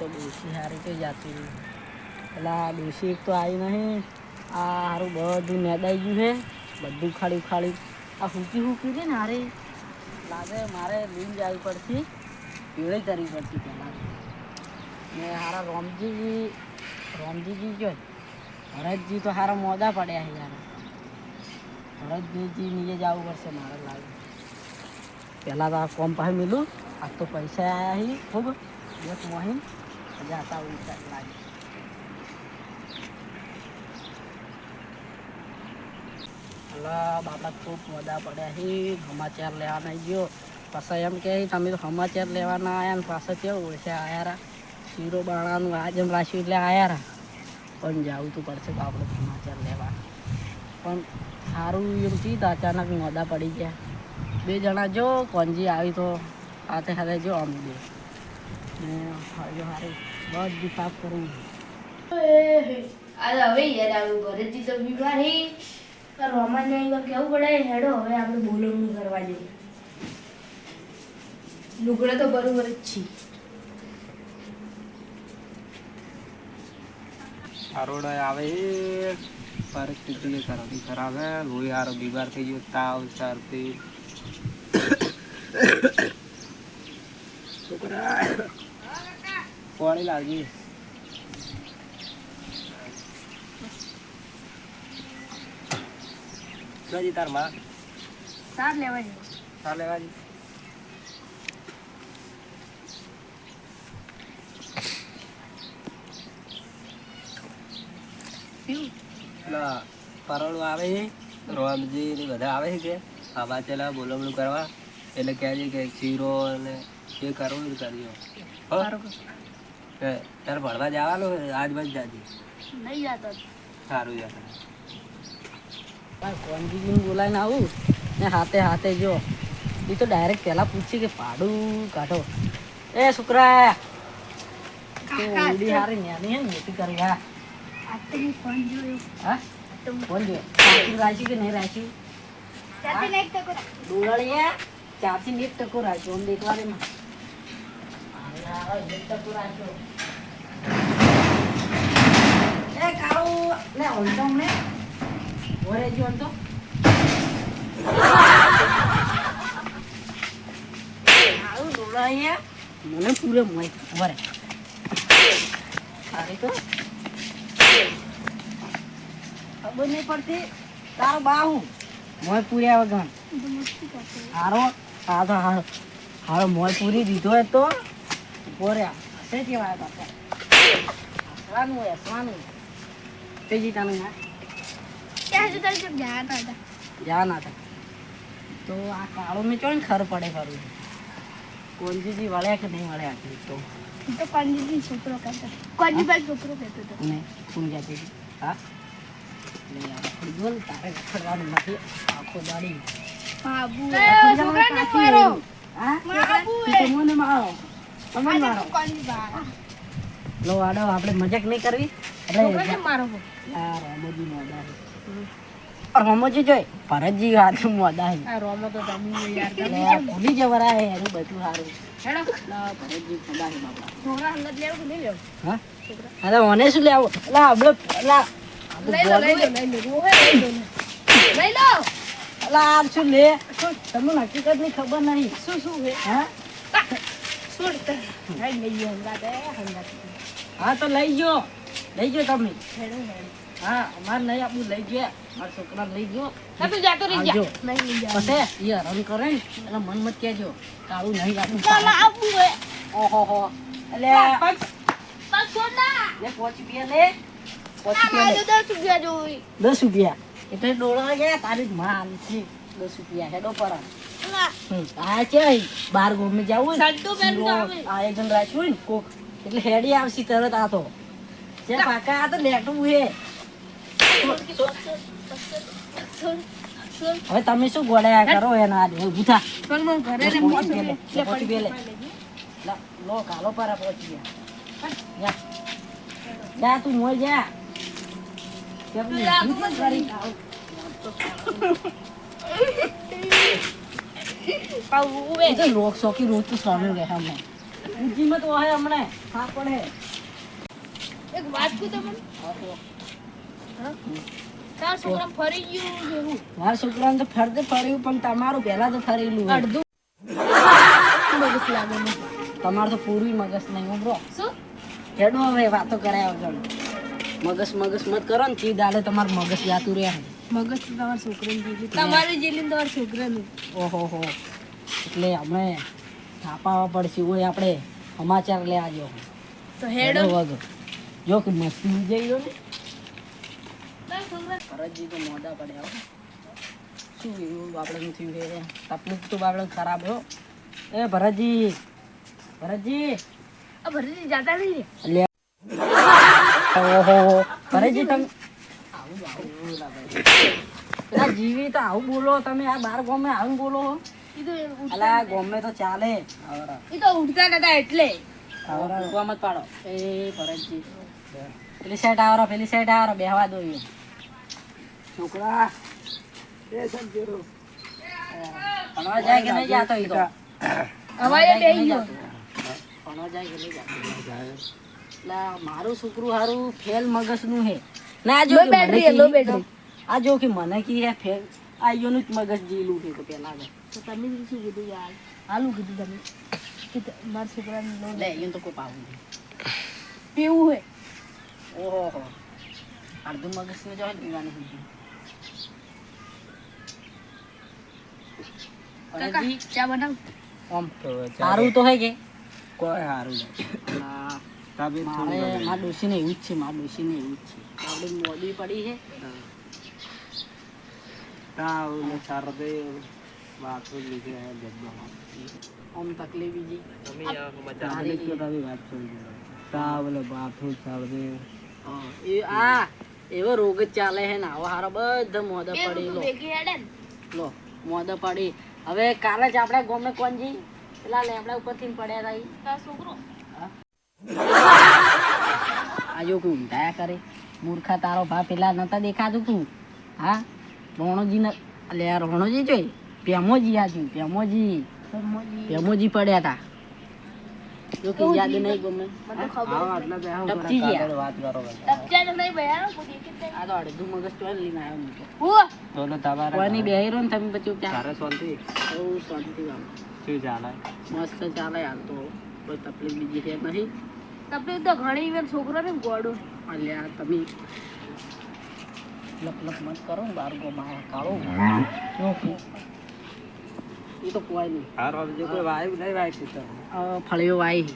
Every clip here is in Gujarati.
તો ડોસી હારી તો જાતી પેલા ડોસી એક તો આવી નહીં. આ સારું બધું નેદાઈ ગયું છે. બધું ખાલી ખાલી. આ હુકી હુકી છે ને હારે. લાગે મારે લીન જવી પડશે પીળે કરવી પડશે પહેલાં. ને હારા રોમજીજી રોમજીજી જો. ભરતજી તો હારા મોદા પડ્યા છે યાર. ભરતજીજી નીચે જવું પડશે મારે લાગે. પહેલાં તો આ કોમ પાસે મિલું. આ તો પૈસા આવ્યા હી, ખૂબ. એક મોહિન હતા ઉલટા લાગે અલા બાપા ખૂબ મોદા પડ્યા હી સમાચાર લેવા ગયો પછી એમ કે તમે તો સમાચાર લેવાના આવ્યા ને પાછા કેવું છે આયા રા શીરો બાણાનું આજ રાખ્યું એટલે રા પણ જવું તો પડશે આપણે સમાચાર લેવા પણ સારું એમ ચીત અચાનક મોદા પડી ગયા બે જણા જો કોંજી આવી તો હાથે સાથે જો અમુક બે ને હારે બધું સાફ કરવું આજે હવે યાદ આવ્યું ભરતજી તો બીમાર હે. રોમાન ને કેવું પડે હેડો હવે આપણે બોલવાનું કરવા જઈએ. લુગડા તો બરોબર જ છે. આરોડે આવે પરિસ્થિતિ ખરાબ ખરાબ હે લોહી હારો બીમાર થઈ ગયો તાવ શરદી છોકરા પાણી લાગી. ગજી તારમાં? સાર લેવા જી સાર લેવા જી પેલા પરોળું આવે છે? રોમજી ને બધા આવે છે કે આમાં ચલા બોલવણું કરવા? એટલે કહે છે કે શીરો ને એ કરવું જ કરજો. હો? કે તારે ભણવા જવાનું હોય આજ બસ જાજી. નહીં જતો. સારું જતો કોંજીજીને બોલાવીને આવું ને હાથે હાથે જો. એ તો ડાયરેક્ટ પહેલાં પૂછી કે પાડું કાઢો. એ છોકરા તો હારી ન્યાની હે ને મોટી કરી હા. હું ફોન જોયો? રાખ્યું કે નહીં રાખ્યું ને એક ટકો રાખ્યો ટકો રાખ્યો. એ કાળુ લે ઓલટો ને ઓરે જો ઓલટો કાળુ ડોળિયા મને પૂરે મોય. વરે. અરે તો. ખબર નહીં પડતી. તારો બાહુ. મોય પૂર્યા વગર. હારો હા તો હારો. હારો મોય પૂરી દીધો એ તો. પોર્યા હશે કેવાય બાપા. હસવાનું હસવાનું. તેજી તને ના ત્યાં સુધી હતા જા ના થાય તો આ કાળો ને ચોને ખર પડે ખરું. કોંજીજી વળ્યા કે નહીં વળ્યા કે તો? તો કોંજીજી છોકરો કહેતો કોંજીભાઈ છોકરો કહેતો હતો. ને કોણ જાતી હતી? હા? થોડી તારે ખરવાનું નથી. આખો દાડી. બાબુ. છોકરાને મારો. હા? બાબુ તો મને મારો. તમને મારો. કોંજીભાઈ લો આડો આપણે મજાક નહીં કરવી. એટલે મારો યાર રમોજી મોદા છે. રમોજી જોઈ? ભરતજી હાથ મોદા છે આ તો તમે યાર ભૂલી જવરા હે એનું બધું સારું હેડો. ભરતજી મોદા છે બાપા છોકરા અંદર લેવું નહીં લેવું? હા? અરે મને શું લેવું? એટલે આપણે એટલે લઈ લો લઈ લો લઈ લો. લઈ લો ને. લઈ લો. એટલે આ શું લે? તમને હકીકતની ખબર નહીં. શું શું હે? હા. શું હંગાતે હંગાતે હા તો લઈ ગયો. લઈ ગયો તમે. હા અમારે નહીં આપવું લઈ ગયા. મારા છોકરા લઈ ગયો. તું જાતો રહી જા. નહીં જા. પછી એ રન કરે ને એટલે મન મત કહેજો કાળું નહીં રાખવું. ચાલ આપું હે ઓહો હો. એટલે પગ. પગ છોડ લે પોચ રૂપિયા લે. પોચ આ લે. મારે દસ રૂપિયા જોઈ દસ રૂપિયા. એટલે ડોળા ગયા તારી માન છે. દસ રૂપિયા હેડો પર. આ છે બાર ગોમે જવું હોય બેન આવે. આયોજન રાખ્યું ને કોક એટલે હેડી આવશે તરત આ તો. જે પાકા આ તો લેટું હે. હવે તમે શું ગોળ્યા કરો એના આજે ઊભું થા. પણ હું ઘરે ને મોટો રૂપિયા લે, લે પડી રૂપિયા લો કાલો પર પહોંચી ગયા. જા. તું મોલ જા. લોક શોકી રોજ તો સામે રહે હમણાં ઊંચીમાં તો હોય હમણે. હા પડે એક વાત કહું તમને? તાર છોકરા ફરી ગયું જેવું મારા છોકરાને તો ફરતે ફર્યું પણ તમારું પહેલા તો ફરેલું હોય. અડધું. મગજ લાગે. તમારું તો પૂરું મગજ નહીં ઉભરો શું? હેડો હવે વાતો કરાય વગર મગજ મગજ મત કરો ને ચી દાડે તમારું મગજ જાતું રહે. મગજ તો તમારા છોકરાને જેટલું તમારે જેટલું ને તમારા છોકરાનું. ઓહો હો એટલે આપણે થાપાવા પડશે ઓય આપણે. સમાચાર લે આજો તો હેડો. વાગો. જો કે મસ્તી જઈ ગયો ને. ભરતજી તો મોડા પડ્યા શું એવું આપણે થયું છે તકલીફ તો આપણે ખરાબ હો. એ ભરતજી ભરતજી. ભરતજી જાતા નહીં લે. ઓહો ભરતજી તમે આવું આવું જીવી તો આવું બોલો તમે આ બાર ગામે આવું બોલો અલા ગામે તો ચાલે તો ઉઠતા નતા એટલે ઉઠવા મત પાડો એ ભરતજી પેલી સાઈડ આવરો પેલી સાઈડ આવરો બેહવા દો. છોકરા એ સમજો ભણવા જાય કે નહીં જાતો ઈ તો હવાએ બેહી ગયો ભણવા જાય કે નહીં જાતો એટલે મારું છોકરું હારું ફેલ મગજનું હે ના જો મને બેટરી, કી- લો બેટરી. આ જો કે મને કી હે ફેલ આ ઈયોનું જ મગજ જીલું છે તો પેલા તો તો તમે શું કીધું યાર? હાલું કીધું તમે. કે મારા છોકરાને લો. લે ઈયોને તો કોઈ પાવું નહીં. પીવું હોય ઓહો. અડધું મગજનું જો પીવાનું કાકા ચા બનાવ? આમ. સારું તો હે કે? કોઈ સારું નહીં. મારે. મારા ડોશીને એવું જ છે મારા ડોશીને એવું જ છે. આપણે મોડી પડી છે. ને શરદી બાથરૂમ લીધે આ જગ્યામાં. આમ તકલીફ બીજી કહો તો આવી વાત દો. તાવ ને બાથરૂમ શરદી એ આ એવો રોગ ચાલે હે ના આવો હારો બધા મોદા પડી લો. ભેગી હેડે ને. લો મોદા પડી. હવે કાલે જ આપણે ગમે કોણજી પેલા લેમડા ઉપરથી પડ્યા હતા. તારો છોકરો? તું ઊંધાયા કરે. મૂર્ખા તારો ભા પેલા નતા દેખાતું તું. હા? રોણોજી એટલે આ રોણોજી જોઈ? પેમોજી આ જોઈ પેમોજી પેમોજી પડ્યા હતા જો કે યાદ નહીં ગમે. મને ખબર આવો આટલા બેહો કરો, ટપકી ગયા. વાત કરો બધા. તો નહીં ભયા કોઈ દેખે જ નહીં. આ તો અડધું મગજ તો લઈને આવ્યો તમારે રહ્યો ને તમે પછી ક્યાં? શાંતિ? બહુ શાંતિ આમ. શું ચાલે? મસ્ત ચાલે હાલ તો. કોઈ તકલીફ બીજી છે નહીં? તકલીફ તો ઘણી વાર છોકરો ને ગોડો. અલ્યા તમે લપ લપ મત કરો ને બાર ગો માયા કાળો. એ તો કોઈ નહીં. હારો બીજો કોઈ વાયુ નહીં વાય આ ફળીઓ વાઈ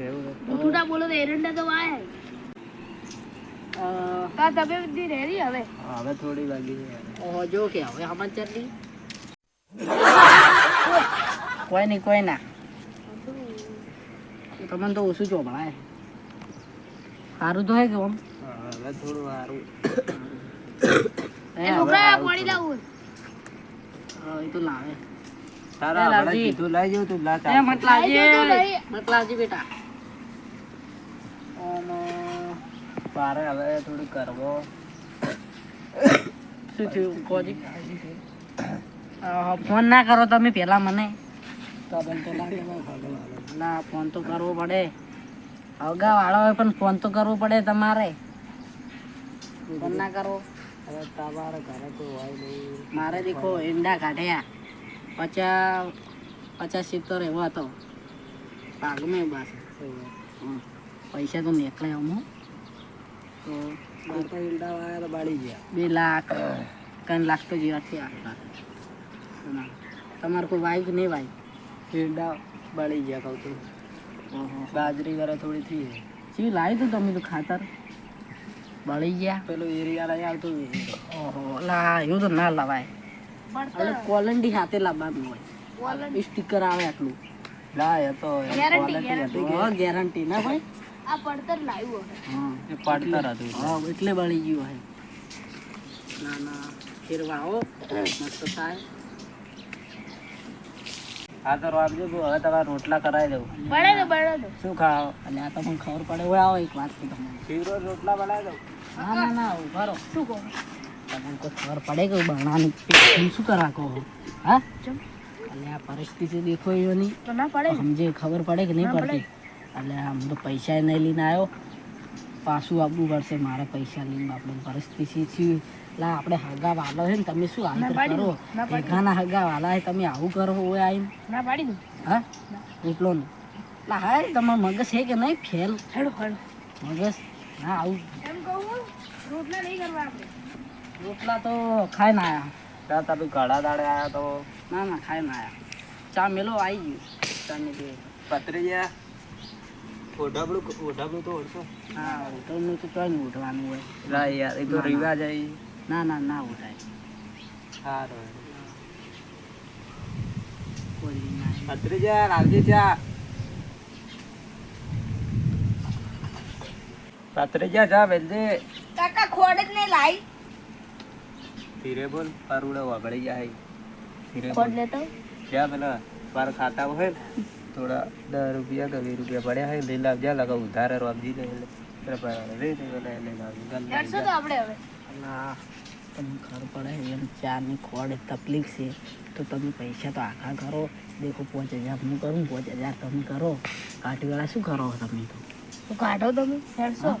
એવું બોલો તો એરંડા તો વાય. તાર તબિયત બધી રેરી હવે? હવે થોડી લાગી ઓહો જો કે હવે સમાચારની કોઈ નહીં કોઈ ના. તમને તો ઓછું ચોપડાય સારું તો હે કે આમ હવે થોડું સારું છોકરા પાણી લાવું. એ તો લાવે. તારા આપણે કીધું લઈ જવું તું લા એ ચાલશે. મતલાજી લાવી દો તો લઈ. મતલાજી બેટા. ઓમ, મારે હવે થોડું કરવો. શું થયું કોજી? ફોન ના કરો તમે પેલા મને. ના ફોન તો કરવો પડે. અગાઉ વાળો હોય પણ ફોન તો કરવો પડે તમારે. ફોન ના કરો. હવે તમારે ઘરે કોઈ હોય નહીં મારે દેખો ઈંડા કાઢ્યા. પચાસ પચાસ સિત્તેર એવો હતો. પાગમાં બસ. પૈસા તો નીકળે અમુક તો ઈંડા વાળા તો બાળી ગયા. બે લાખ ત્રણ લાખ તો જેવા થયા. તમારે કોઈ કે નહીં વાયુ? ઈંડા બાળી ગયા કહું તું બાજરી વાળા થોડી થઈ શી લાવી તું તમે તો ખાતર? બળી ગયા પેલું એરિયા નહીં આવતું ઓહો લા એવું તો ના લવાય અને એટલે કોલંડી હાથે લાવવાનું હોય. સ્ટીકર આવે આટલું લા એ તો ગેરંટી ના ભાઈ આ પડતર લાવ્યું હા એ પડતર હતું હા એટલે બળી ગયું હોય ના ના ફેરવાઓ મસ્ત થાય હા તો રાખજો. હવે તમારે રોટલા કરાવી દઉં બળે દો બળે દો શું ખાવ? અને આ તો તમને ખબર પડે હોય આવો એક વાત તમને શીરો રોટલા બનાવી દઉં. ના ના ના ઊભા રહો. શું કહો? તમને કોઈ ખબર પડે કે બણાની પેટનું શું કરા કહો હા? અને આ પરિસ્થિતિ દેખો એની તો ના પડે સમજે ખબર પડે કે નહીં પડે. પડતી. એટલે આમ તો પૈસા નહીં લઈને આવ્યો. પાછું આપવું પડશે મારે પૈસા લઈને આપણે પરિસ્થિતિ છે લા આપણે હગા વાલો છે ને તમે શું આવી કરો ભેગાના હગા વાલા હે તમે આવું કરો હોય આવીને ના પાડી હા? એટલો ને. લા હા તમારો મગજ છે કે નહીં? ફેલ. હેડો હેડો. મગજ? ના આવું. એમ કહું રોટલા નહીં કરવા આપણે. રોટલા તો ખાઈ ના આયા. તા તમે ઘડા દાડે આવ્યા તો? ના ના ખાઈ ના આયા. ચા મેલો આવી ગયું. ચા દે પતરી ગયા ઓઢાબડું ઓઢાબડું તો ઓળશો હા હોટલનું તો ચોઈ નહીં ઉઠવાનું હોય. યાર એ તો. રિવાજ આવી ના ના ના ઉઠાય સારું ના જા વેલજે કાકા ખોડ જ નહીં લાઈ ધીરે બોલ પારુડો વગડી જાય ધીરે ખોડ લેતો જ્યાં પેલા બાર ખાતા હોય ને થોડા દસ રૂપિયા કે વીસ રૂપિયા પડ્યા હોય લઈ લાવજે લગા ઉધારે રોબજી લે એટલે પેલા લઈ લાવજે જા. આપણે હવે અલા તમને ખબર પડે એમ ચારની ખોડ તકલીફ છે. તો તમે પૈસા તો આખા કરો. દેખો પાંચ હજાર હું કરું પાંચ હજાર તમે કરો. કાઠીવાળા શું કરો તમે તો? તો કાઢો તમે હેડો.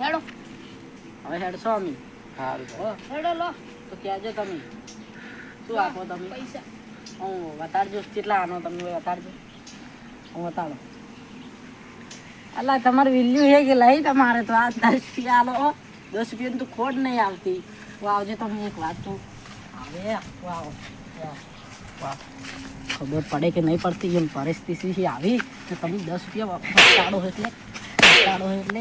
હેડો. હવે હેડશો અમે. સારું હો. હેડો લો. તો કહેજો તમે? શું આપો તમે? પૈસા. હું વતાડજો. કેટલા આનો તમે વતાડજો? હું વતાડો. અલા તમારે વિલ્યુ છે કે લઈ તમારે? તો આ દસ આલો હો. દસ રૂપિયાની તો ખોટ નહીં આવતી. તો આવજો તમે એક વાત તો આવે ખબર પડે કે નહીં પડતી? એમ પરિસ્થિતિ આવી. તો તમે દસ રૂપિયા વટાડો એટલે? વટાડો એટલે?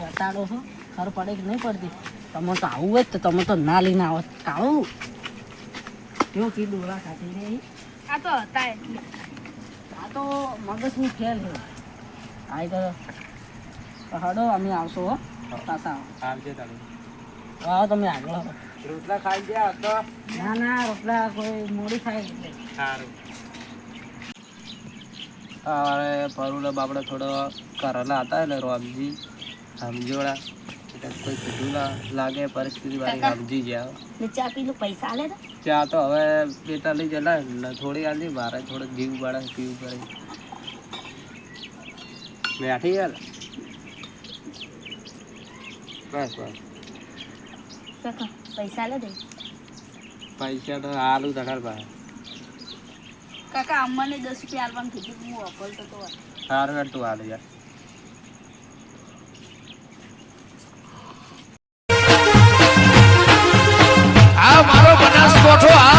વટાડો છો? ખબર પડે કે નહીં પડતી? તમે તો આવું હોય તો તમે તો ના લઈને આવો. કાળું. કેવું કીધું? ઓલા ખાતી રે આ તો હતા આ તો મગજની ખેલ છે. આ તો તો હડો અમે આવશો હો. પાછા આવો. આવજે તમે આવો તમે આગળ રોટલા ખાઈ ગયા તો ના ના રોટલા કોઈ મોડી થાય સારું. અરે પરુને બાપડે થોડો કરેલા હતા એટલે રોમજી સમજોડા કોઈ કીધું ના લાગે પરિસ્થિતિ વાળી. સમજી ગયા. ચા પીલું પૈસા આલે તો ચા તો હવે બેટા લઈ જલા થોડી આલી મારે થોડું જીવ પડે પીવું પડે બેઠી યાર બસ બસ. કાકા પૈસા લે દે. પૈસા તો આલુ તડાર પાસે કાકા અમ્માને દસ રૂપિયા આલવાનું કીધું હું વાપરતો તો સારું યાર તું આલે યાર. આ મારો બનાસકોઠો આ